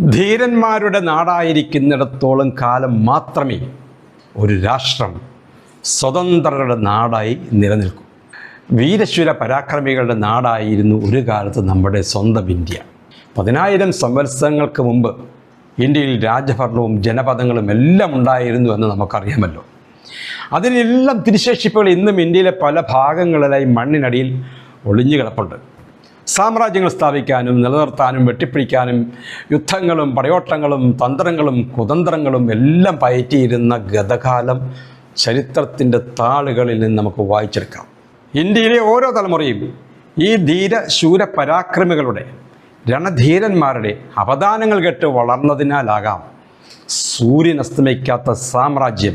ധീരന്മാരുടെ നാടായിരിക്കുന്നിടത്തോളം കാലം മാത്രമേ ഒരു രാഷ്ട്രം സ്വതന്ത്രരുടെ നാടായി നിലനിൽക്കൂ. വീരശൂര പരാക്രമികളുടെ നാടായിരുന്നു ഒരു കാലത്ത് നമ്മുടെ സ്വന്തം ഇന്ത്യ. പതിനായിരം സംവത്സരങ്ങൾക്ക് മുമ്പ് ഇന്ത്യയിൽ രാജഭരണവും ജനപദങ്ങളും എല്ലാം ഉണ്ടായിരുന്നു എന്ന് നമുക്കറിയാമല്ലോ. അതിനെല്ലാം തിരിശേഷിപ്പുകൾ ഇന്നും ഇന്ത്യയിലെ പല ഭാഗങ്ങളിലായി മണ്ണിനടിയിൽ ഒളിഞ്ഞു കിടപ്പുണ്ട്. സാമ്രാജ്യങ്ങൾ സ്ഥാപിക്കാനും നിലനിർത്താനും വെട്ടിപ്പിടിക്കാനും യുദ്ധങ്ങളും പടയോട്ടങ്ങളും തന്ത്രങ്ങളും കുതന്ത്രങ്ങളും എല്ലാം പയറ്റിയിരുന്ന ഗതകാലം ചരിത്രത്തിന്റെ താളുകളിൽ നിന്ന് നമുക്ക് വായിച്ചെടുക്കാം. ഇന്ത്യയിലെ ഓരോ തലമുറയും ഈ ധീര ശൂര പരാക്രമികളുടെ രണധീരന്മാരുടെ അവദാനങ്ങൾ കേട്ട് വളർന്നതിനാലാകാം സൂര്യൻ അസ്തമിക്കാത്ത സാമ്രാജ്യം.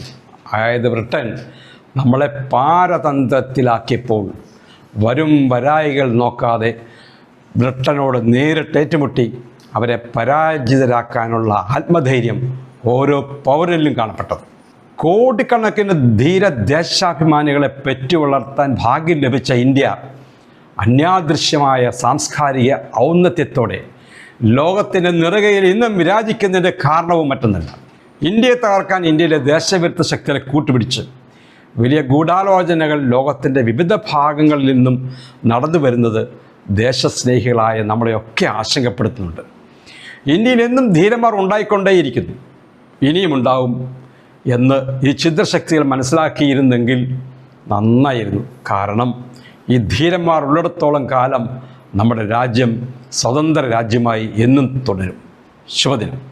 അതായത് ബ്രിട്ടൻ നമ്മളെ പാരതന്ത്രത്തിലാക്കിയപ്പോൾ വരും വരായികൾ നോക്കാതെ ബ്രിട്ടനോട് നേരിട്ട് ഏറ്റുമുട്ടി അവരെ പരാജിതരാക്കാനുള്ള ആത്മധൈര്യം ഓരോ പൗരനിലും കാണപ്പെട്ടത്. കോടിക്കണക്കിന് ധീര ദേശാഭിമാനികളെ പെറ്റു വളർത്താൻ ഭാഗ്യം ലഭിച്ച ഇന്ത്യ അന്യാദൃശ്യമായ സാംസ്കാരിക ഔന്നത്യത്തോടെ ലോകത്തിന്റെ നിറകയിൽ ഇന്നും വിരാജിക്കുന്നതിന്റെ കാരണവും മറ്റൊന്നല്ല. ഇന്ത്യയെ തകർക്കാൻ ഇന്ത്യയിലെ ദേശവിരുദ്ധ ശക്തികളെ കൂട്ടുപിടിച്ച് വലിയ ഗൂഢാലോചനകൾ ലോകത്തിന്റെ വിവിധ ഭാഗങ്ങളിൽ നിന്നും നടന്നു വരുന്നത് ദേശസ്നേഹികളായ നമ്മളെയൊക്കെ ആശങ്കപ്പെടുത്തുന്നുണ്ട്. ഇന്ത്യയിൽ എന്നും ധീരന്മാർ ഉണ്ടായിക്കൊണ്ടേയിരിക്കുന്നു. ഇനിയും ഉണ്ടാവും എന്ന് ഈ ഛിദ്രശക്തികൾ മനസ്സിലാക്കിയിരുന്നെങ്കിൽ നന്നായിരുന്നു. കാരണം ഈ ധീരന്മാർ ഉള്ളിടത്തോളം കാലം നമ്മുടെ രാജ്യം സ്വതന്ത്ര രാജ്യമായി എന്നും തുടരും. ശുഭദിനം.